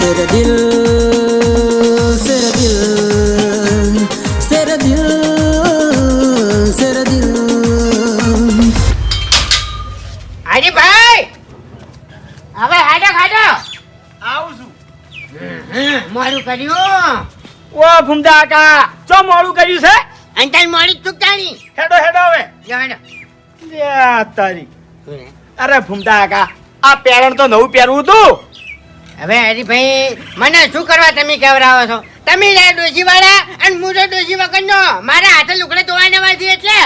तेरा दिल तेरा दिल तेरा दिल तेरा दिल હાજી ભાઈ હવે હાડો ખાડો આવું છું મોડું કર્યું ઓ ભૂમતા કાકા ચો મોડું કર્યું છે અંતર મોડી ચૂકતાની હેડો હેડો હવે જાડો લે તારી અરે ભૂમતા કાકા આ પેરણ તો નવું પહેરવું હતું હવે હરીભાઈ મને શું કરવા તમે કેવરાવો છો? તમે ડોસી વાળા અને હું તો ડોસી વગરનો. મારા હાથે લુકડે ધોવાના વાંચી એટલે.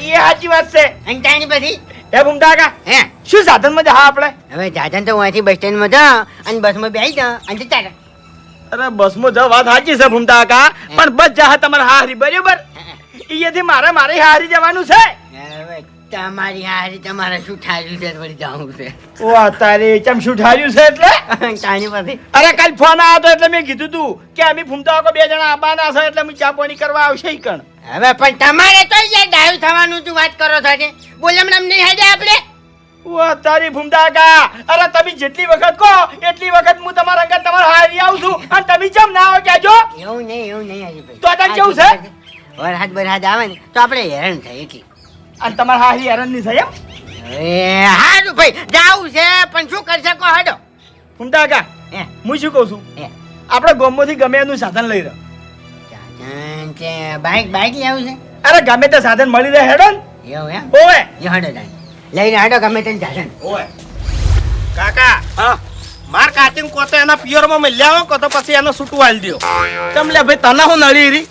એ સાચી વાત છે. અને તાણી પછી એ કાકા હે? શું સાધનમાં જહા આપણે? હવે દાદા તો અહીંથી બસ સ્ટેન્ડમાં જા અને બસમાં બેસી જા અને જતા અરે બસ બસમાં જા વાત સાચી છે ભૂમતા પણ બસ જા તમારે હારી બરાબર? અહીંયાથી મારે મારે હારી જવાનું છે. તમારી હારી તમારે શું ઠાર્યું છે વળી જાવું છે. ઓ તારે ચમ શું ઠાર્યું છે એટલે? અંતાની પાસે અરે કાલ ફોન આવ્યો હતો એટલે મેં કીધું તું કે અમે ફૂમતા કાકા બે જણા આવવાના છે એટલે અમે ચા પાણી કરવા આવશે ઈ કણ. હવે પણ તમારે તો યાર ડાયું થવાનું તું વાત કરો થાકે કે બોલમણામ નહીં હેડે આપણે? ઓ તારી ફૂમતા કા અરે તમે જેટલી વખત કહો એટલી વખત હું તમારા અંગત તમારા હારી આવું છું. અને તમે ચમ ના આવો કહેજો? એવું નહીં એવું નહીં હરીભાઈ તો અત્યારે કેવું છે? વરહાદ બરહાદ આવે ને તો આપણે હેરાન થાય એટલી અને તમારે હારી હેરાનની થાય એમ? એ હારું ભાઈ જાવું છે પણ શું કરી શકો હાડો. ભૂમતા કાકા હું શું કહું છું? આપણે ગોમોથી ગમે એનું સાધન લઈ રહ્યો ચાચન છે બાઈક બાઈક લેવું છે? અરે ગમે તે સાધન મળી રહે હેડો ને. એવું એમ? ઓવે. એ હડો તાન લઈને હડો ગમે તે સાધન ઓવે. કાકા હા? માર કાચિંગ કોતો એના પિયરમાં મેં હો કો તો પછી એનો છૂટું હાલ દ્યો. ચમ લે ભાઈ તને હું નળી રહી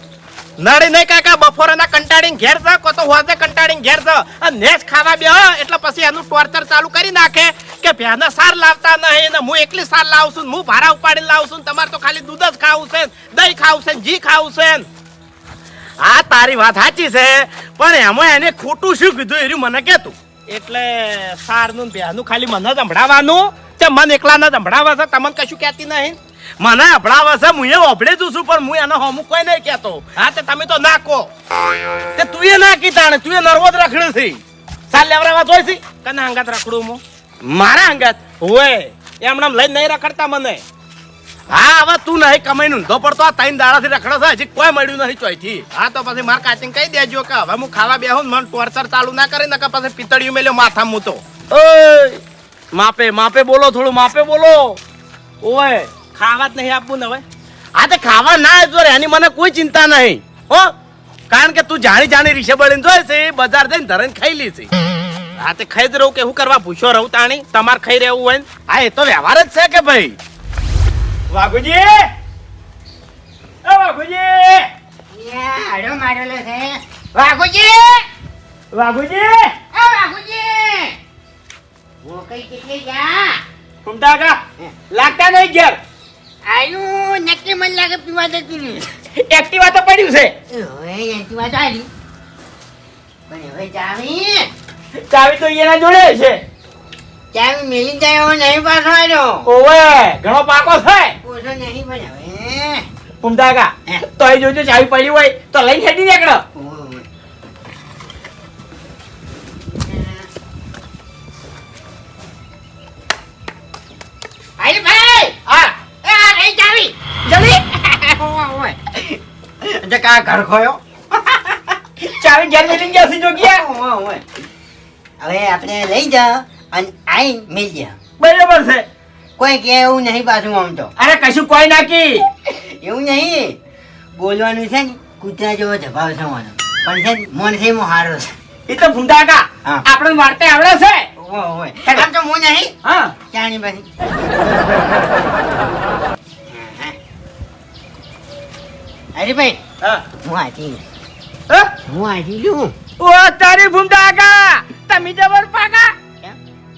નડી નહીં કાકા બપોરના કંટાળીને ઘેર છે કો તો હોજે કંટાળીને ઘેર અને નેસ ખાવા બે એટલે પછી એનું ટોર્ચર ચાલુ કરી નાખે કે ભ્યાના સાર લાવતા નહીં ને હું એકલી સાર લાવું છું હું ભારા ઉપાડીને લાવું છું તમારે તો ખાલી દૂધ જ ખાવું છે દહીં ખાવું છે ને, ઘી ખાવું છે ને. હા તારી વાત સાચી છે, પણ એમાં એને ખોટું શું કીધું એર્યું મને કેતું એટલે સારનું ને ભ્યાનું ખાલી મને જ સંભળાવવાનું? તે મન એકલાને જ સંભળાવે છે? તમને કશું કહેતી નહીં? મને સંભળાવે છે હું એ ઓભળે જ છું પણ હું એનો હમુક કોઈ નહીં કહેતો. હા તે તમે તો ના કહો તે તું એ ના કીધા તું એ નર્વો જ રખડ્યું છે સાલ લેવડાવા જોઈ છે. કને અંગાત રખડું હું? મારા હંગાત હોય એમણે લઈને નહીં રખડતા મને. હા હવે તું નહીં કમાઈ નું તો પડતો આ ત્રણ દાડાથી રખડો છે હજી કોઈ મળ્યું નહીં ચોઈથી હા તો પછી માર કાચિંગ કહી દેજો કે હવે હું ખાવા બેહું ને મને ટોર્ચર ચાલુ ના કરી નકર પછી પિતળિયું મેલ્યો માથા મૂતો. ઓય માપે માપે બોલો થોડું માપે બોલો. ઓય ખાવા જ નહીં આપવું ને હવે. હા તે ખાવા ના જો રે એની મને કોઈ ચિંતા નહીં. હો? કારણ કે તું જાણી જાણી રીશે બળીને જોઈ છે બજાર જઈને ધરણ ખાઈ લી છે. હા તે ખાઈ જ રહું કે હું કરવા ભૂસો રહું તાણી? તમારે ખાઈ રહેવું હોય હા એ તો વ્યવહાર જ છે કે ભાઈ? વાઘુજી! એ વાઘુજી! હડો મારેલો છે. વાઘુજી! વાઘુજી! એ વાઘુજી! હું કઈ કેટલી જા ઘૂમતા કાકા લાગતા નહીં ઘેર. આયુ નક્કી મન લાગે પીવા દેતું નહીં. એક્ટિવા તો પડ્યું છે. ઓય એક્ટિવા તો આલી પણ હવે ચાવી. ચાવી તો એના જોડે છે. ચાવી મેલી જાય એવો નહીં પાછો આવ્યો ઓવે ઘણો પાકો છે. ઓછો નહીં પણ હવે. ઘૂમતા કાકા તો એ જોજો ચાવી પડી હોય તો લઈને હેડી નીકળો. આઈ ભાઈ હા એ આ રહી ચાવી જલ્દી એટલે કા ઘર ખોયો? ચાવી ઘેર મેલી ગયા સી જોગિયા હવે આપણે લઈ જા અને આઈ મિલ જા બરાબર છે. કોઈ કે એવું નહીં પાછું આમ તો. અરે કશું કોઈ નાખી. એવું નહીં. બોલવાનું છે ને કૂતરા જેવો જવાબ થવાનો પણ છે મન છે હારો છે. એ તો ભૂંડાકા આપણે વાર્તે આવડે છે. ઓહો. આમ તો હું નહીં. હા. ચાણી પછી. અરે ભાઈ હા. હું આજી હા? આજી છું ઓ તારી ભૂંડા કા તમે જબર પાકા?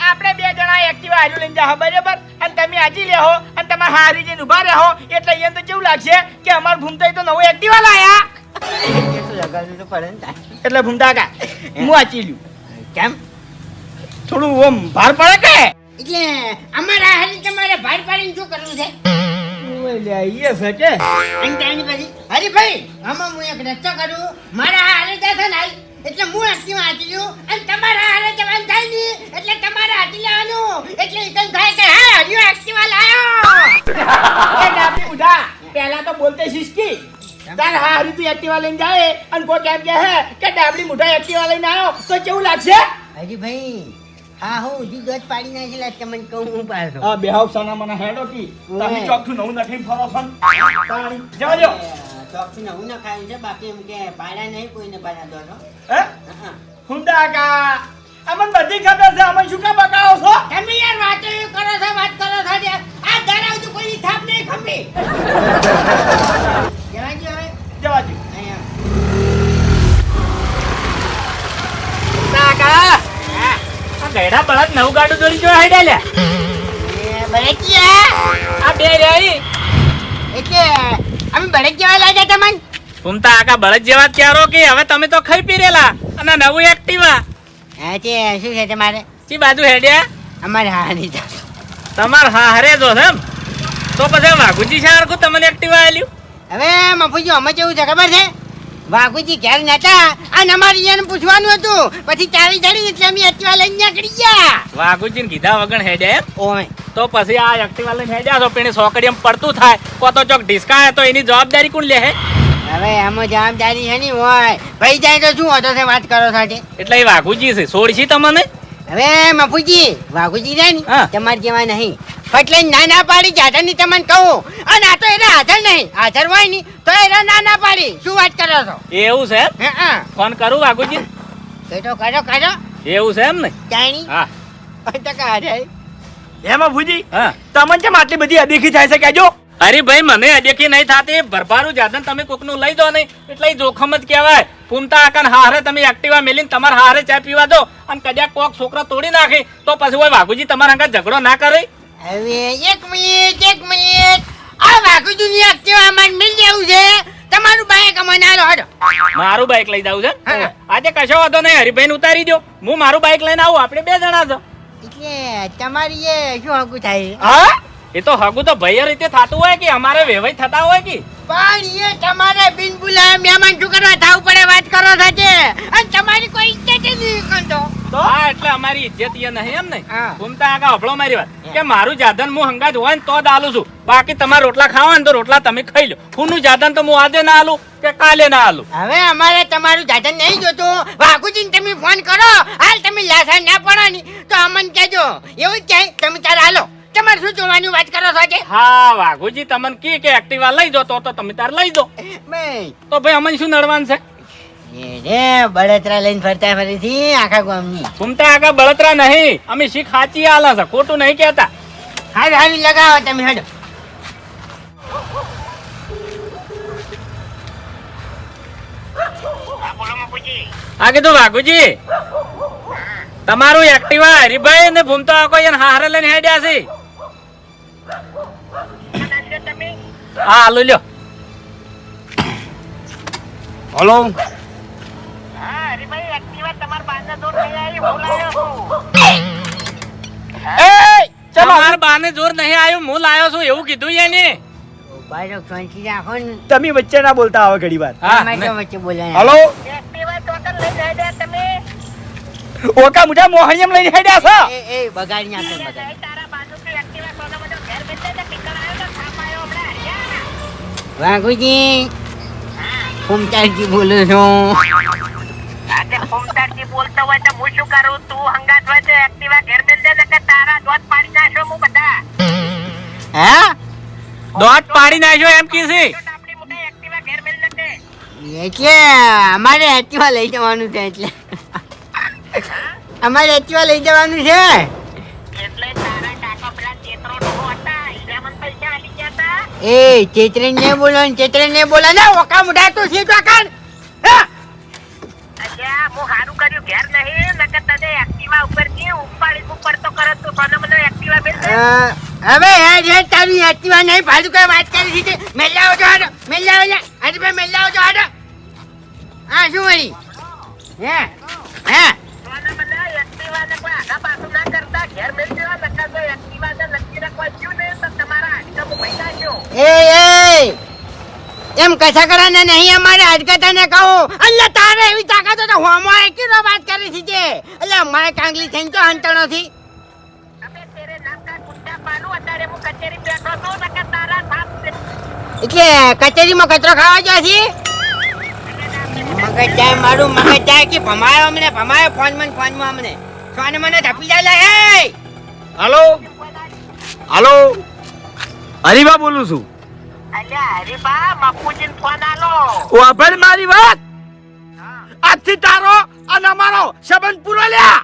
આપણે બે જણા એક્ટિવા હાજુ લઈને જાઓ બરાબર? અને તમે હાજી લેહો અને તમારે હારી જઈને ઊભા રહો. એટલે અહીંયા તો કેવું લાગશે કે અમાર ભૂમતા તો નવું એક્ટિવા લાયા. એટલે ભૂમતા કા હું વાંચી લ્યું. કેમ? થોડું ઓમ ભાર પડે કે? એટલે અમારા હારી તમારે ભાર પાડીને શું કરવું છે? લે એ સકે કે? અને ત્યાંની પછી? અરે ભાઈ આમાં હું એક રસ્તો કરું. મારા હારે જશે ને એટલે હું હસ્તીમાં હાચી જઉં અને તમારા હારે જવાનું થાય નહીં. એટલે તમારે હાચી લેવાનું. એટલે ઇતન થાય કે હા હજુ હસ્તીમાં લાયો. ડાબી ઉધા પહેલા તો બોલતે શીશકી તાર હા હરી તું એક્ટિવા લઈને જાય અને કોઈ કેમ કે હે કે ડાબડી મોઢા એક્ટિવા લઈને આવ્યો તો કેવું લાગશે? હરી ભાઈ હા હું ઉજી ગજ પાડી નાખી લા તમને કહું હું પાડો હા બેહાવ સાના મને હેડો કી. તમે ચોખ્ખું નવું નથી ફરો છો પાણી. જવા ચોકથી નવું નખાયું છે બાકી એમ કે પાડ્યા નહીં કોઈને પાડ્યા હે? હુંડા કા? અમન બધી ખબર છે અમન શું કામ બકાવો છો? તમે યાર વાતો કરો છો વાત કરો છો આ ધરાવ તો કોઈ થાપ નહીં ખંભી. જવા દો હવે? જવા દો આ ગયડા બળદ નવું ગાડું દોરી જો હેડે લે એ બળદિયા. આ બે રહી એટલે અમે બળદ જેવા લાગ્યા તમને ફૂમતા આકા બળદ જેવા ક્યારો કે હવે તમે તો ખાઈ પી રેલા અને નવું એક્ટિવા હા તે શું છે તમારે? ચી બાજુ હેડ્યા? અમારે હા નહીં તમાર હા હરે જો એમ. તો પછી વાઘુજી શારકું તમને એક્ટિવા આલ્યું હવે મફુજી અમે કેવું છે ખબર છે? વાઘુજી ઘેર નતા અને અમારે એને પૂછવાનું હતું. પછી ચાવી ચડી એટલે અમે એક્ટિવા લઈને નીકળી ગયા. વાઘુજીને કીધા વગર હેડ્યા એમ? ઓય. તો પછી આ એક્ટિવા લઈને હેડ્યા છો પેણી સોકડી એમ પડતું થાય. કો તો ચોક ઢીસકાય તો એની જવાબદારી કોણ લે હે? હવે આમાં જવાબદારી છે નહીં હોય. ભાઈ જાય તો શું હતો છે વાત કરો સાથે? એટલે એ વાઘુજી છે સોળશી તમને? હવે મફુજી વાઘુજી રે ને. તમારે જેવા નહીં. એટલે ના ના પાડી જાધરની તમને કહું. અને આ તો એને હાજર નહીં. હાજર હોયની તો એને ના ના પાડી. શું વાત કરો છો? એવું છે હા ફોન કરું વાઘુજી? તો કરો કરો. એવું છે એમ ને? ચાણી હા. તો કાઢે એમાં ભુજી તમને કેમ આટલી બધી અદેખી થાય છે? કેજો અરે ભાઈ મને અદેખી નહીં થતી. ભરભારું જાદન તમે કોકનું લઈ દો નહીં. એટલે જોખમ જ કહેવાય. પૂમતા આકાન હારે તમે એક્ટિવા મેલીને તમારા હારે ચા પીવા દો. અને કદાચ કોક છોકરો તોડી નાખે તો પછી હોય વાઘુજી તમારા હંગાત ઝઘડો ના કરે. હવે એક મિનિટ એક મિનિટ. આ વાઘુજી ની એક્ટિવા માં મિલ જેવું છે. તમારું બાઈક આલો હડો મારું બાઈક લઈ જાવ છે? આજે કશો વાંધો નહીં હરિભાઈ ઉતારી દો હું મારું બાઈક લઈને આવું આપણે બે જણા છો એટલે તમારી એ શું હકું થાય? હા? એ તો હગું તો ભય રીતે થતું હોય કે અમારે વેવાય થતા હોય કે? પણ એ તમારે બિન બોલાવે મહેમાન શું કરવા? થાવ પડે વાત કરો સાથે. અને તમારી કોઈ ઇજ્જત જ નહીં કરતો. હા એટલે અમારી ઇજ્જત એ નહીં એમ ને ઘૂમતા આગળ હફળો મારી વાત. કે મારું જાદન હું હંગાજ હોય ને તો જ આલું છું. બાકી તમારે રોટલા ખાવા ને તો રોટલા તમે ખાઈ લો. ફૂનું જાદન તો હું આજે ના આલું કે કાલે ના આલું. હવે અમારે તમારું જાદન નહીં જોતું. વાઘુજીને તમે ફોન કરો. હાલ તમે લાસા ના પડો ની. તો અમને કહેજો. એવું જ કહે તમે તારે હાલો. તમારે શું જોવાની વાત કરો છો આજે? હા વાઘુજી તમને કી કે એક્ટિવા લઈ દો તો તો તમે તાર લઈ દો. ભાઈ તો ભાઈ અમને શું નડવાનું છે? રે બળતરા લઈને ફરતા ફરીથી આખા ગામની. ઘૂમતા આખા બળતરા નહીં અમે શીખ સાચી આલા છે ખોટું નહીં કહેતા. હાલ હાલ લગાવો તમે હડો. આ કીધું વાઘુજી. તમારું એક્ટિવા હરીભાઈ ને ભૂમતો આખો એને હારે લઈને હેડ્યા છે. હા આલુ લ્યો. હલો? તમાર બાને જોર નહીં આવ્યું હું લાયો છું એવું કીધું એને શાંતિ રાખો તમે વચ્ચે ના બોલતા આવે ઘડી વાર. હા તો વચ્ચે બોલાય હલો? ઓકા મુઠા મોહણીયમ લઈને હેડ્યા છો? એ એ બગાડી નાખો બગાડી વાઘુજી કુમતાજી બોલું છું. આજે ફૂમતાજી બોલતો હોય તો હું શું કરું? તું હંગાત હોય તો એક્ટિવા ઘેર મેલ દે કે તારા દોત પાડી નાખો હું બધા. હા? દોટ પાડી નાખ્યો એમ કીધી આપણી મોટા એક્ટિવા ઘેર એટલે અમારે એક્ટિવા લઈ જવાનું છે એટલે. અમારે એક્ટિવા લઈ જવાનું છે. એ ચેતરે ને બોલો ને ચેતરે ને બોલો. ને ઓકા મુઢા તો સીધો કર અચ્છા હું હારું કર્યું ઘેર નહીં નકર તને એક્ટિવા ઉપરથી ઉપાડી ઉપર તો કરો તો કોને મને એક્ટિવા મેલ હવે યાર યાર તારી એક્ટિવા નહીં ફાલતુ કઈ વાત કરી છે મેલાવો જો હાડો મેલાવો લે. અરે ભાઈ મેલાવો જો હાડો હા શું વળી? હે? હે? કોને મને એક્ટિવા ને કોઈ આગા પાછું ના કરતા? ઘેર મેલ દેવા નકર તો એક્ટિવા ને લખી રાખવા જ્યું ને તો તમારા એ એ! એમ કશા ને નહીં અમારે અડકતા ને કહું. એટલે તારે એવી તાકાત તો હોમો એકીનો વાત કરી છે તે એટલે અમારે કાંગલી થઈને તો હંતણો થી એટલે કચેરીમાં કચરો ખાવા જો છે મગજ જાય મારું મગજ જાય કે ભમાયો અમને, ભમાયો ફોન મને, ફોનમાં અમને. ફોન મને ધપી જાય લે હાલો? હાલો? હરીબા બોલું છું. અલ્યા હરીબા બાપુજીને ફોન આલો. વાભર મારી વાત. આજથી તારો અને અમારો સંબંધ પૂરો લ્યા.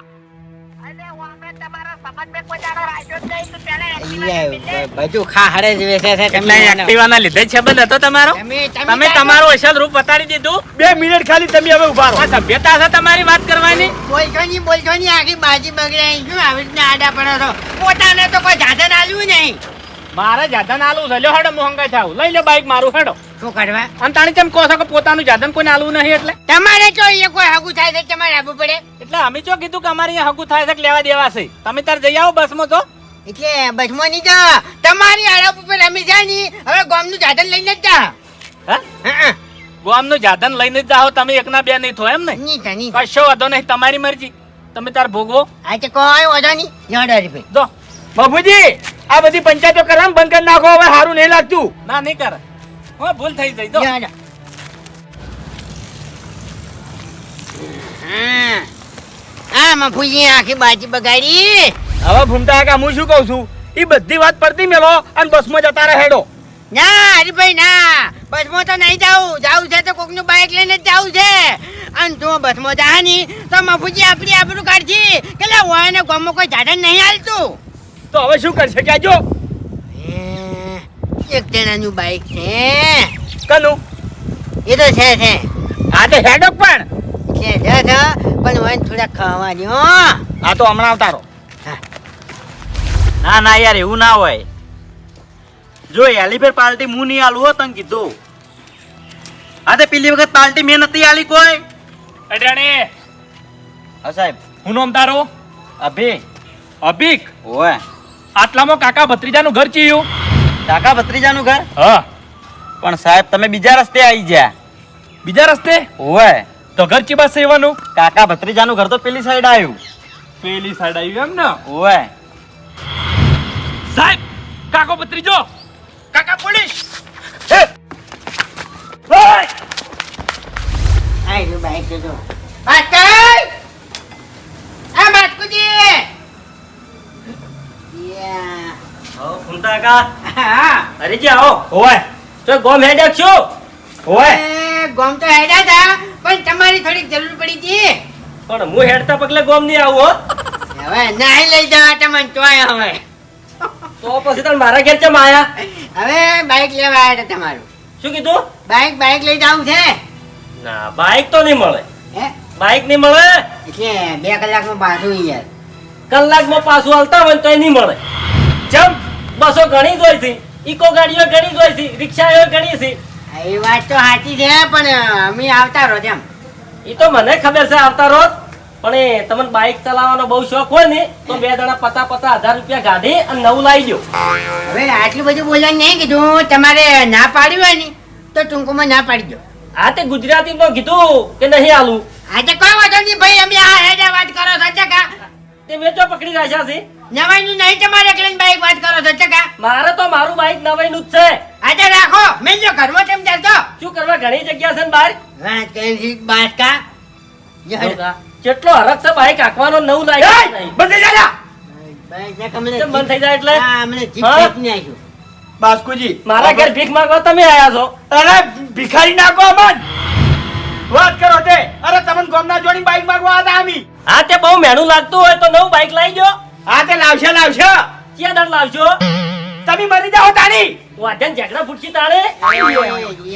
બધું ખાહડે જ વેચે છે તમે એક્ટિવાના લીધે હતો તમારો? તમે તમે તમારું અસલ રૂપ બતાડી દીધું? બે મિનિટ ખાલી તમે હવે ઊભા રહો. સભ્યતા છે તમારી વાત કરવાની? બોલશો ની બોલશો ની આખી બાજી બગડે શું આવી રીતના આડા પડો છો પોતાને તો કોઈ સાધન આલ્યું નહીં. મારે જાધન આલું છે. લ્યો હેડો મોહંગા થાવ લઈ લો બાઈક મારું હેડો. શું કરવા અને તાણી કેમ કહો છો કે પોતાનું જાધન કોઈને આલું નહીં એટલે? તમારે જો એ કોઈ હગું થાય છે તમારે આવવું પડે? એટલે અમે જો કીધું કે અમારે અહીંયા હગું થાય છે કે લેવા દેવા છે. તમે તાર જઈ આવો બસમાં તો. એટલે બસમાં નહીં જા તમારી આડા ઉપર અમે જાય નહીં. હવે ગામનું જાધન લઈને જ જા. હા? ગોમનું જાધન લઈને જ જાઓ. તમે એકના બે નહીં થો એમ ને? નહીં થા નહીં કશો વાંધો નહીં. તમારી મરજી. તમે તાર ભોગવો. આ તે કોઈ વાંધો નહીં. જો. બાબુજી આ બધી પંચાયતો કરવાનું બંધ કરી નાખો હવે સારું નહીં લાગતું. ના નહીં કર. હવે ભૂલ થઈ જઈ તો. હા આ મફુજી આખી બાજી બગાડી. હવે ભૂમતા કાકા હું શું કહું છું? એ બધી વાત પડતી મેલો અને બસમાં જતા રહે હેડો. ના હરીભાઈ ના. બસમાં તો નહીં જાવું જાવું છે તો કોકનું બાઇક લઈને જ જાવું છે. અને તું બસમાં જાની તો મફુજી આપણી આપણું કાઢજી. કે લે હોય ને ગામમાં કોઈ જાડે નહીં હાલતું. તો હવે શું કરશે? કહેજો હે, એક જણાનું બાઈક છે. કનું? એ તો છે છે. આ તો હેડો પણ. છે છે છે. પણ હોય ને થોડા ખાવા દો આ તો હમણાં આવતારો. ના ના યાર એવું ના હોય. જો એલિફેર પાર્ટી હું નહીં આલું હો તને કીધું. આ તે પેલી વખત પાર્ટી મેં નથી આલી કોઈ. અડાણી. હા સાહેબ. હું નામ તારો? અભી અભિક? ઓય. આટલામાં કાકા ભત્રીજાનું ઘર ચીયું? કાકા ભત્રીજાનું ઘર? હા. પણ સાહેબ તમે બીજા રસ્તે આવી ગયા. બીજા રસ્તે? ઓય તો ઘર ચી પાસે સેવાનું? કાકા ભત્રીજાનું ઘર તો પેલી સાઈડ આવ્યું. પેલી સાઈડ આવ્યું એમ ને? ઓય સાહેબ કાકો ભત્રીજો કાકા પોલીસ. આ રૂ બાઈક જો બાટકઈ! આ બાટકુજી! ફૂમતા આવો ઓય તો ગોમ હેડક છું. ઓય ગોમ તો હેડ્યા હતા પણ તમારી થોડીક જરૂર પડી હતી પણ હું હેડતા પગલે ગોમ નહીં આવું હો. હવે નાઈ લઈ જા તમને ચોય હવે. તો પછી તમે મારા ઘેર ચમ આયા? હવે બાઇક લેવા આવ્યા હતા તમારું. શું કીધું? બાઇક બાઇક લઈ જવું છે? ના બાઈક તો નહીં મળે. હે? બાઈક નહીં મળે? એટલે બે કલાકમાં પાછું યાર. કલાકમાં પાછું હાલતા હોય તો તોય નહીં મળે. જેમ બસો ઘણી જ હોય છે ઇકો ગાડીઓ ઘણી જ હોય છે રિક્ષાઓ ઘણી છે. એ વાત તો સાચી છે પણ અમે આવતા રોજ એમ. એ તો મને ખબર છે આવતા રોજ પણ એ તમને બાઇક ચલાવવાનો બહુ શોખ હોય ને તો બે જણા પચાસ પચાસ હજાર રૂપિયા ગાડી અને નવું લાવી દો. હવે આટલું બધું બોલવાનું નહીં કીધું તમારે ના પાડ્યું હોય ને તો ટૂંકમાં ના પાડી દો. આ તે ગુજરાતી માં કીધું કે નહીં આલું. આજે કોઈ વાંધો નહીં ભાઈ અમે આ હેડે વાત કરો ચકા. તે વેચો પકડી રાખ્યા છે. નવાઈનું નહીં તમારે એકલા બાઈક વાત કરો છો ચકા. મારે તો મારું બાઈક નવાઈનું જ છે. આજે રાખો. મેં જો ઘરમાં તેમ ચાલતો? શું કરવા ઘણી જગ્યા છે ને બહાર વાત કરી બાટકા કેટલો હરખ છે બાઇક હાંકવાનો નવું લાગે બંધ થઈ જા બંધ થઈ જાય એટલે? અમને જીપ હા? ફેંકીને બાસ્કુજી મારા ઘર ભીખ માંગવા તમે આયા છો. અરે ભિખારી નાખો અમન. વાત કરો તે. અરે તમને ગોમના જોડી બાઈક માંગવા હતા આમી. હા તે બહુ મહેણું લાગતું હોય તો નવું બાઇક લાવી જો હા તે લાવશે લાવશે. ક્યાં દર લાવશો? તમે મરી જાઓ તારી વાઢન ઝઘડા ફૂટકી તારે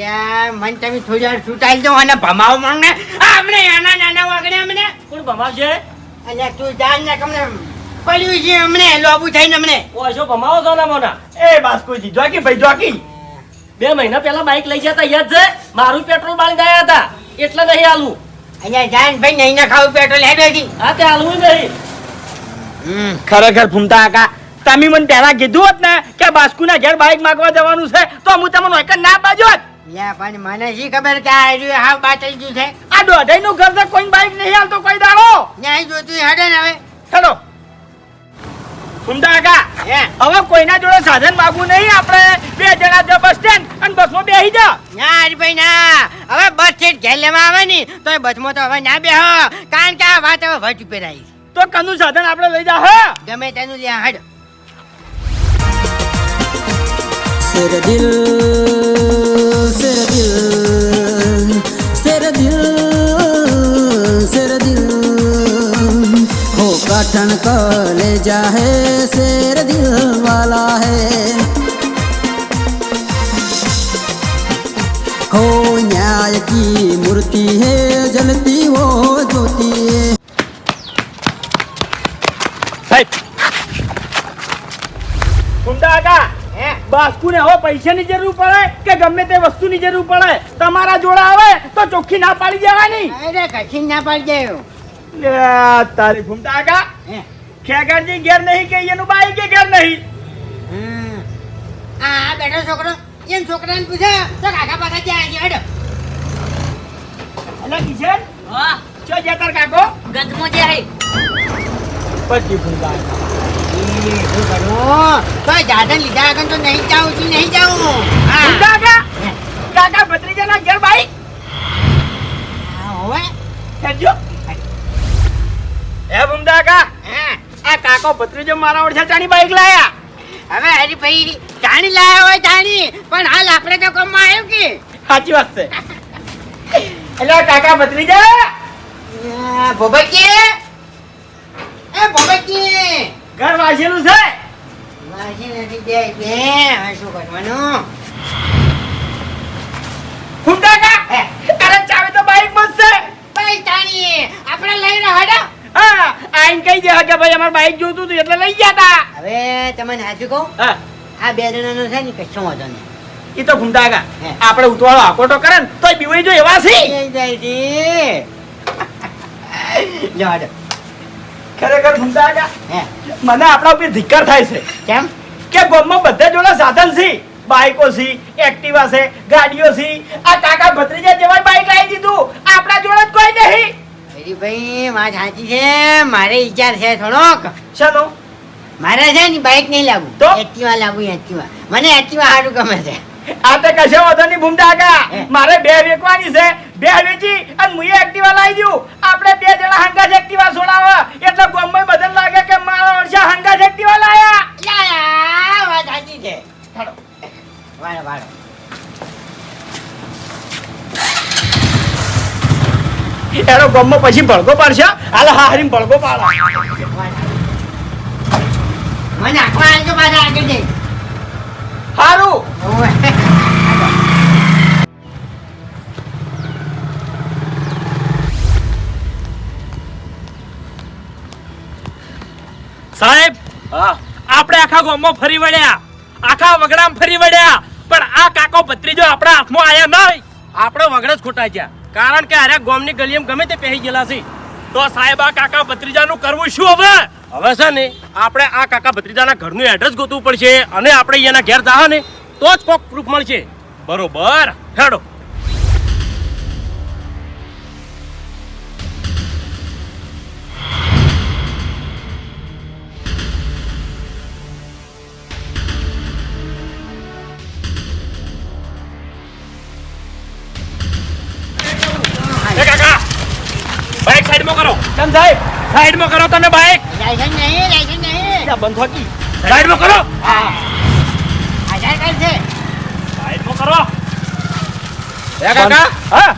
યાર મને તમે થોડી વાર છૂટાઈ દો અને ભમાવો મને. આ અમને નાના નાના વાગડે અમને. કોણ ભમાવશે? અને તું જાણ ને કમને પડ્યું છે અમને લોબુ થઈને અમને. ઓછો ભમાવો છો ના મોના. એ બાસ્કુજી જોકી ભાઈ જોકી. બે મહિના પહેલા બાઇક લઈ જતા યાદ છે? મારું પેટ્રોલ બાળી ગયા હતા. એટલે નહીં આલું અહીંયા જાન ભાઈ નહીં ના ખાવું પેટ્રોલ હેડો જી. હા તે આલવું નહીં ખરેખર ફૂમતા કાકા તમે મને પહેલા કીધું હોત ને કે બાસ્કુના ઘેર બાઇક માંગવા જવાનું છે તો હું તમને એક ના બાજુ હોત. યા પણ મને શી ખબર કે આ રહ્યું હાવ બાટલ ગયું છે? આ દોઢાઈ નું ઘર છે કોઈ બાઇક નહીં હાલતો કોઈ દાડો. ન્યાય જોતું હેડે ને હવે. ચલો સુંદાગા હવે કોઈના જોડે સાધન માગવું નહીં આપણે બે જણા જો બસ સ્ટેન્ડ અને બસમાં બેસી જા ના હરીભાઈ ના. હવે બસ સ્ટેન્ડ ઘેર લેવા આવે ને તો એ બસમાં તો હવે ના બેહો. કારણ કે આ વાત હવે વટ પેરાઈ તો કનું સાધન આપણે લઈ જા હે. ગમે તેનું લે હડ સિર દિલ काठन का ले जा है शेर दिल वाला है हो न्याय की मूर्ति है जलती वो ज्योति है સાહેબ ગુંડા આગા હે બાસ્કુને હવે પૈસાની જરૂર પડે કે ગમે તે વસ્તુની જરૂર પડે તમારા જોડે આવે તો ચોખ્ખી ના પાડી દેવાની અરે કશી ના પાડી દેવું લે, તારી ઘૂમતા આગા હે ખેગારજી ઘેર નહીં કે એનું બાઈ કે ઘેર નહીં? આ આ બેઠો છોકરો એમ છોકરાને પૂછે તો કાકા પાકા ત્યાં છે હેડો. એટલે કિશન? ચો જા તાર કાકો? ગદમો જે હે. પછી શું કરું? તો જાદન લીધા આગળ તો નહીં જાઉં છું નહીં જાઉં. હા. કાકો ભત્રીજો મારા ઓળખા ચાણી બાઈક લાયા. હવે હરીભાઈ ચાણી લાયા હોય ચાણી પણ હાલ આપણે તો કામમાં આવ્યું કે? સાચી વાત છે. એટલે કાકા ભત્રીજા? આ, એ ભોબતજી ઘર વાસેલું છે? વાસી નથી બે બે હવે શું કરવાનું? હે. અરે ચાવી તો બાઈકમાં છે. ભાઈ ચાણી આપણે લઈને હડો. હા આઈને કહી દે કે ભાઈ અમારે બાઈક જોતું હતું એટલે લઈ ગયા તા. હવે તમને સાચું કહું? હા. આ બે જણાનો છે ને કશો વાંધો નહીં. એ તો ઘૂમતા આપણે ઉતવાળો આકોટો કરે ને તોય બીવાઈ જો એવા છે. ખરેખર હે. મને આપણા ઉપર ધિક્કાર થાય છે. કેમ? કે ગોમમાં બધા જોડે સાધન છે. બાઈકો છે એક્ટિવા છે ગાડીઓ છે. આ કાકા ભત્રીજા જેવા બાઈક લાવી દીધું. આપણા જોડે જ કોઈ નહીં. હરીભાઈ વાત સાચી છે? મારે વિચાર છે થોડોક. શાનો? મારે છે ને બાઇક નહીં લાવું તો? એક્ટિવા લાવવું એક્ટિવા મને એક્ટિવા સારું ગમે છે. આ તો કશો વાંધો નહીં ભૂમતા આગા મારે બે વેચવાની છે. બે વેચી અને મુએ એક્ટિવા લાવી દઉં. આપણે બે જણા હંગાજ એક્ટિવા છોડાવે એટલે ગામમાં બદલ લાગે કે મારા વર્ષે હંગાજ એક્ટિવા લાયા. વાત સાચી છે. વાળો વાળો. એનો ગમો પછી ભળગો પાડશે. હાલ હા હરીમ ભળગો પાડો. ઓવે. સાહેબ આપણે આખા ગામમાં ફરી વળ્યા. આખા વગડામાં ફરી વળ્યા. પણ આ કાકો ભત્રીજો આપણા હાથમાં આવ્યા નહીં. આપણે વગડ જ ખોટા ગયા. કારણ કે અરે ગોમની ગલીમ ગમે તે પહેરી ગયેલા છે. તો સાહેબ આ કાકા ભત્રીજાનું કરવું શું હવે? હવે છે ને આપણે આ કાકા ભત્રીજાના ઘરનું એડ્રેસ ગોતવું પડશે અને આપણે અહીંયાના ઘેર જાહ ને તો જ કોક પ્રૂફ મળશે. બરોબર. હેડો. સાઈડમાં કરો. કેમ સાહેબ? સાઈડમાં કરો તમે બાઈક. લાયસન્સ નહીં લાયસન્સ નહીં. બંધ હોકી સાઈડમાં કરો. હા. આધાર કાર્ડ છે. સાઈડમાં કરો. એ કાકા? હા.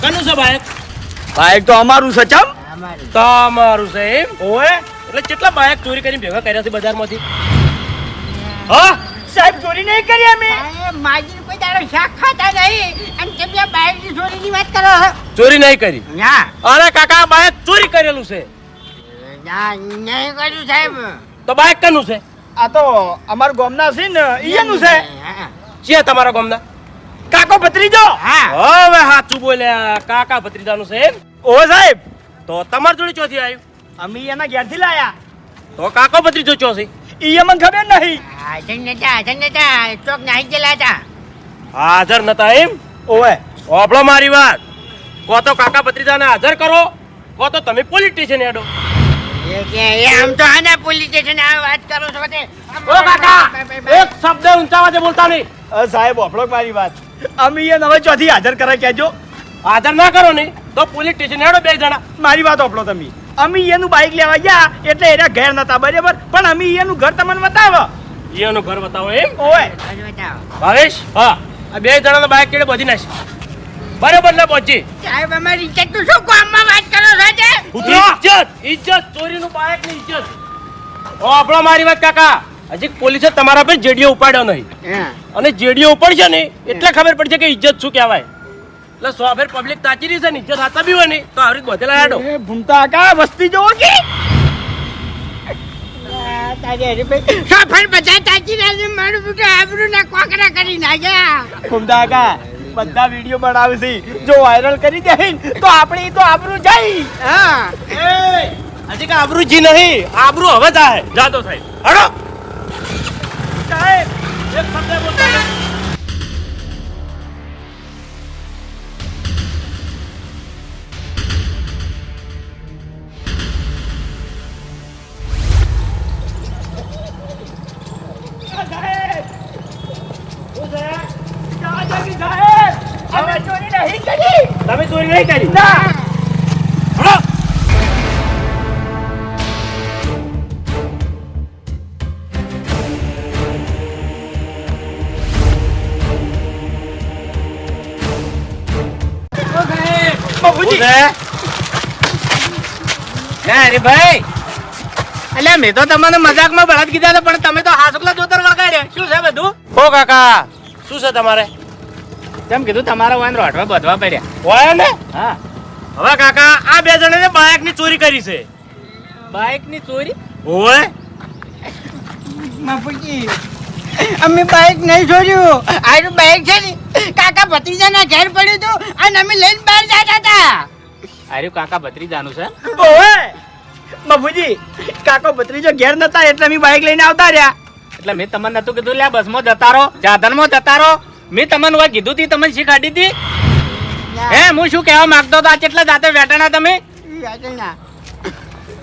કનું છે બાઈક? બાઈક તો અમારું છે ચમ. અમારું. તમારું છે એમ. ઓએ એટલે કેટલા બાઈક ચોરી કરીને ભેગા કર્યા છે બજારમાંથી? હા. સાહેબ ચોરી નહીં કરી અમે. માજી દાડો શાક ખાતા નહીં. અને તમે બાઈકની ચોરીની વાત કરો ચોરી નહીં કરી. ના. અરે કાકા બાય ચોરી કરેલું છે. ના નહીં કર્યું સાહેબ. તો બાય કનું છે? આ તો અમાર ગોમના છે ને ઈયાનું છે. હા. છે તમારા ગોમના? કાકો ભત્રીજો? હા. હવે સાચું બોલ્યા કાકા ભત્રીજાનું છે એમ? ઓ સાહેબ. તો તમાર જોડે ચોથી આવ્યું અમે એના ઘેરથી લાયા. તો કાકો ભત્રીજો ચોથી છે? ઈ મને ખબર નહીં. આ જન્નતા જન્નતા નતા ચોક નાહી ગયેલા હતા. હાજર નતા એમ? ઓવે. ઓબળો મારી વાત. કો તો કાકા ભત્રીજાને હાજર કરો કો તો તમે પોલીસ સ્ટેશન હેડો. એ આમ તો આના પોલીસ સ્ટેશન આ વાત કરો છો તે ઓ કાકા એક શબ્દ ઊંચા અવાજે બોલતા નહીં. સાહેબ ઓફળો મારી વાત. અમે એ હવે ચોથી હાજર કરે કહેજો. હાજર ના કરો ને તો પોલીસ સ્ટેશન હેડો બે જણા. મારી વાત ઓફળો તમે. અમે એનું બાઇક લેવા ગયા એટલે એના ઘેર નતા બરાબર? પણ અમે એનું ઘર તમને બતાવો એનું ઘર બતાવો એમ? ઓય ભાવેશ હા. આ બે જણા બાઇક કેડે બધી નાખ બરાબર ને પહોંચી. સાહેબ અમારી ઇજ્જત તું શું કામમાં વાત કરો છો તે? ઇજ્જત! ઇજ્જત ચોરીનું બાઈકની ઇજ્જત. ઓ આપણો મારી વાત કાકા. હજી પોલીસે તમારા પર જેડીઓ ઉપાડ્યો નહીં. અને જેડીઓ ઉપાડશે ને એટલે ખબર પડશે કે ઇજ્જત શું કહેવાય. એટલે સો ફેર પબ્લિક તાચી રહી છે ને ઇજ્જત હાથા બી હોય ને તો આવી રીતે બધેલા હેડો. એ ભૂમતા કા વસ્તી જોવો કે સફર બધા તાચી રહ્યા મારું બેટું આબરૂ ના કોકરા કરી નાખ્યા. ભૂમતા બધા વીડિયો બનાવે છે. જો વાયરલ કરી દે તો આપણે તો આબરૂ જાય હા. હજી કે આબરૂ જી નહીં આબરૂ હવે જાય. જાતો સાહેબ હડો. સાહેબ હરીભાઈ? એટલે મેં તો તમને મજાકમાં બળદ કીધા હતા પણ તમે તો હાસુકલા જોતર વળગાડ્યા શું છે બધું? ઓ કાકા શું છે તમારે? તેમ કીધું તમારા વાન રોટવા બધવા પડ્યા. હોય ને હા. હવે કાકા આ બે જણાને બાઇકની ચોરી કરી છે. બાઇકની ચોરી હોય અમે બાઈક નહીં છોડ્યું આરું બાઈક છે ને કાકા ભત્રીજાના ઘેર પડ્યું હતું અને અમે લઈને બહાર જતા હતા. આર્યું કાકા ભત્રીજાનું છે? ઓય બાપુજી કાકો ભત્રીજો ઘેર નતા એટલે અમે બાઇક લઈને આવતા રહ્યા. એટલે મેં તમને નતું કીધું લ્યા બસમાં જતા રહો જાધનમાં જતા રહો. મેં તમને વાત કીધું તી તમને શીખાડી હતી હે હું શું કહેવા માંગતો હતો? આ કેટલા દાંતે વેટાણા તમે?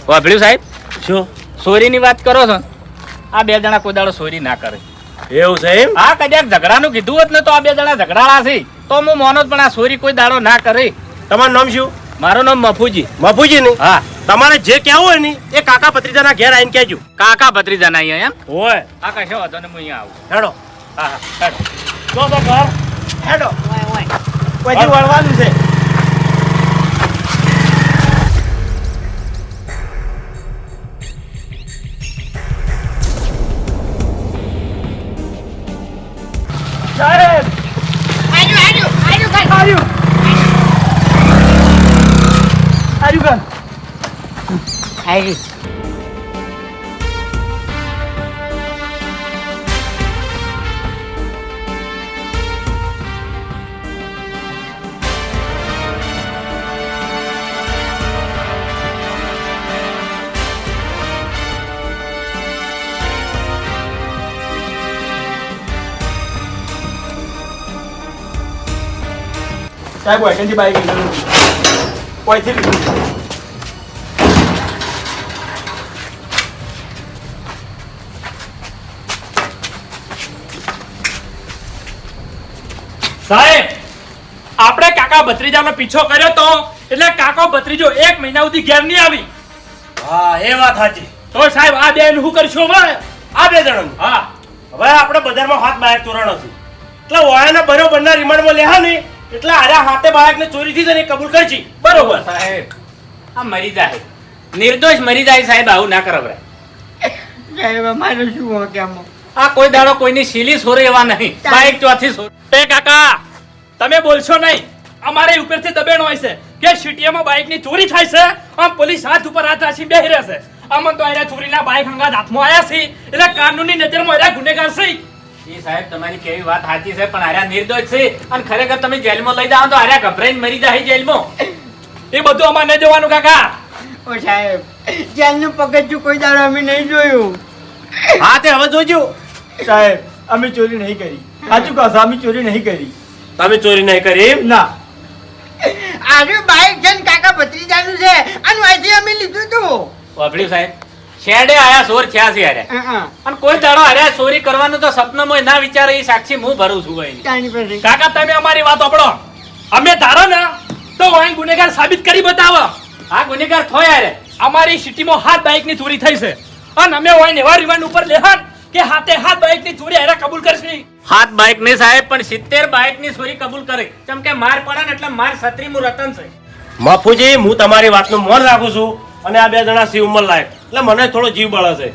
વાભળ્યું સાહેબ? શું? સોરીની વાત કરો છો? આ બે જણા કોઈ દાડો ચોરી ના કરે. એવું છે એમ? હા કદાચ ઝઘડાનું કીધું હોત ને તો આ બે જણા ઝઘડાળા છે. તો હું મોનો પણ આ સોરી કોઈ દાડો ના કરે. તમારું નામ શું? મારું નામ મફુજી. મફુજી ને હા. તમારે જે કહેવું હોય ને એ કાકા ભત્રીજાના ઘેર આવીને કહેજો. કાકા ભત્રીજા ના અહીંયા એમ? હોય. આ કશો વાંધો ને હું અહીંયા આવું. હેડો. હા હા હેડો. તો ઘર હેડો. પછી વળવાનું છે? સાહેબ! આજુ આજુ આજુ કર આવ્યું આવ્યું કર આજુ. સાહેબ વૈકનજી બાઈક કોઈથી લીધું સાહેબ આપણે કાકા ભત્રીજાનો પીછો કર્યો તો એટલે કાકો ભત્રીજો એક મહિના સુધી ઘેર નહીં આવી. હા એ વાત સાચી. તો સાહેબ આ બે શું કરશો હવે? આ બે જણાનું? હા. હવે આપણે બજારમાં હાથ બહાર ચોરાણો છું. એટલે વાયાના બરોબરના રિમાન્ડમાં લેહા ને? એટલે આર્યા હાથે બાળકને ચોરી થી છે કબૂલ કરજી બરોબર. સાહેબ આ મરી જાય. નિર્દોષ મરી જાય સાહેબ આવું ના કરો ભાઈ સાહેબ અમારે શું હો કેમ આ કોઈ દાડો કોઈની સીલી સોરે એવા નહીં. બાઈક ચોથી સોર. એ કાકા તમે બોલશો નહીં. અમારે ઉપરથી દબેણ હોય છે કે સિટીમાં બાઇકની ચોરી થાય છે આમ પોલીસ હાથ ઉપર હાથ રાખી બેહી રહેશે. આમાં તો આયા ચોરીના બાઇક હંગાત હાથમાં આયા છે. એટલે કાનૂની નજરમાં આયા ગુનેગાર છે. એ સાહેબ તમારી કેવી વાત સાચી છે પણ આર્યા નિર્દોષ છે. અને ખરેખર તમે જેલમાં લઈ જાઓ તો આર્યા ગભરાઈને મરી જાય જેલમાં. એ બધું અમારે નહીં જોવાનું કાકા. ઓ સાહેબ જેલનું પગથિયું કોઈ દાડો અમે નહીં જોયું. હા તે હવે જોજો. સાહેબ અમે ચોરી નહીં કરી. સાચું કહો અમે ચોરી નહીં કરી. તમે ચોરી નહીં કરી? એમ ના. આજુ બાઈક છે ને કાકા ભત્રીજાનું છે. અને અહીંથી અમે લીધું હતું વાપર્યું સાહેબ. શેડે આયા ચોર થયા છે અરે. અને કોઈ દાડો અરે ચોરી કરવાનું તો સપનામાં ના વિચારે એ સાક્ષી હું ભરું છું ભાઈ કાકા તમે અમારી વાત સાંભળો. અમે ધારો ને તો વાંઈ ગુનેગાર સાબિત કરી બતાવો. આ ગુનેગાર થોય અરે. અમારી સિટીમાં હાથ બાઇકની ચોરી થઈ છે. અને અમે વાંઈ એવા રિમાન્ડ ઉપર લેહાન કે હાથે હાથ બાઇકની ચોરી હારે કબૂલ કરશે. હાથ બાઇકની સાહેબ પણ સિત્તેર બાઇકની ચોરી કબૂલ કરે. કેમ કે માર પડે ને એટલે માર છત્રી મુ રતન છે. માફુજી હું તમારી વાતનું મોન રાખું છું અને આ બે જણા સી ઉંમર લાયક એટલે મને થોડો જીવ બળે છે.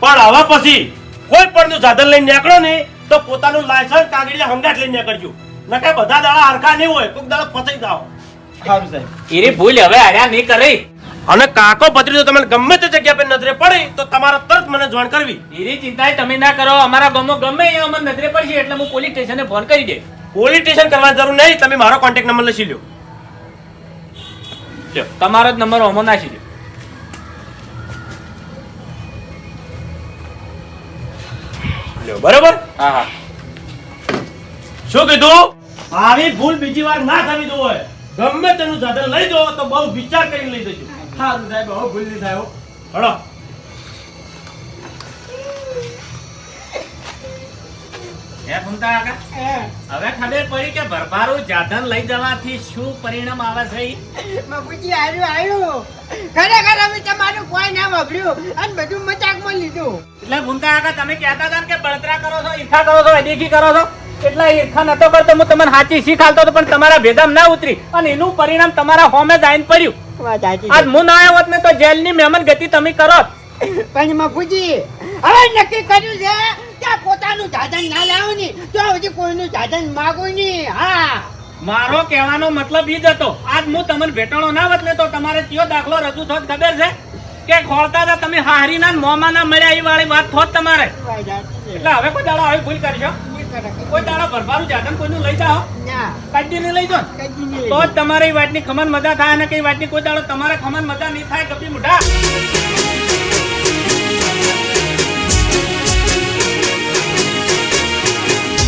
પણ હવે પછી કોઈ પણ સાધન લઈને નીકળો ને તો પોતાનું લાયસન્સ કાગળિયા હંગાટ લઈને નીકળજો. નકે બધા દાડા હરખા નહીં હોય કોઈક દાડા ફસાઈ જાઓ. સારું સાહેબ. એરી ભૂલ હવે આર્યા નહીં કરે. અને કાકો પત્રી તમને ગમે તે જગ્યા પર નજરે પડે તો તમારે તરત મને જાણ કરવી. એરી ચિંતા તમે ના કરો અમારા ગામમાં ગમે એ અમને નજરે પડશે એટલે હું પોલીસ સ્ટેશને ફોન કરી દે પોલીસ સ્ટેશન કરવાની જરૂર નહીં તમે મારો કોન્ટેક્ટ નંબર લખી લ્યો. લ્યો. તમારો જ નંબર અમો નાખી દે લ્યો બરોબર? હા હા. શું કીધું? આવી ભૂલ બીજી વાર ના થવી દો ગમે તેનું સાધન લઈ જાઓ તો બહુ વિચાર કરીને લઈ જજો. સારું સાહેબ હવે ભૂલ નહીં થાય હો. હળો. હે ભૂમતા કાકા હવે ખબર પડી કે ભરભારું જાધન લઈ જવાથી શું પરિણામ આવે છે બાપુજી આવ્યું આવ્યું ખરેખર અમે તમારું કોઈ ના વાપર્યું અને બધું મજાકમાં લીધું. એટલે ભૂમતા કાકા તમે કહેતા હતા કે બળતરા કરો છો ઈર્ખા કરો છો અદેખી કરો છો. એટલે ઈર્ખા નતો કરતો હું તમને સાચી શીખ હતો પણ તમારા ભેદામ ના ઉતરી અને એનું પરિણામ તમારા હોમે જ આઈને પડ્યું. આજ હું ના આવ્યો હોત ને તો જેલની મહેમાન ગતિ તમે કરો. પણ બાપુજી હવે નક્કી કર્યું છે કે પોતાનું સાધન ના લાવો ને? તો હજી કોઈનું સાધન માગો નહીં હા. મારો કહેવાનો મતલબ ઈ જ હતો. આજ હું તમને ભેટાણો ના વત ને તો તમારે કયો દાખલો રજૂ થોત ખબર છે? કે ખોળતા હતા તમે હારીના ના મોંમાં ના મળ્યા એ વાળી વાત થોત તમારે? વાત. એટલે હવે કોઈ દાડો આવી ભૂલ કરશો? કોઈ દાડો ભરભારું જાતન કોઈનું લઈ જાઓ? કદી કાઢી ને લઈ જાઓ નહીં તો જ તમારે વાતની ખમન મજા થાય અને કઈ વાતની કોઈ દાડો તમારે ખમન મજા નહીં થાય ગપી મુઢા.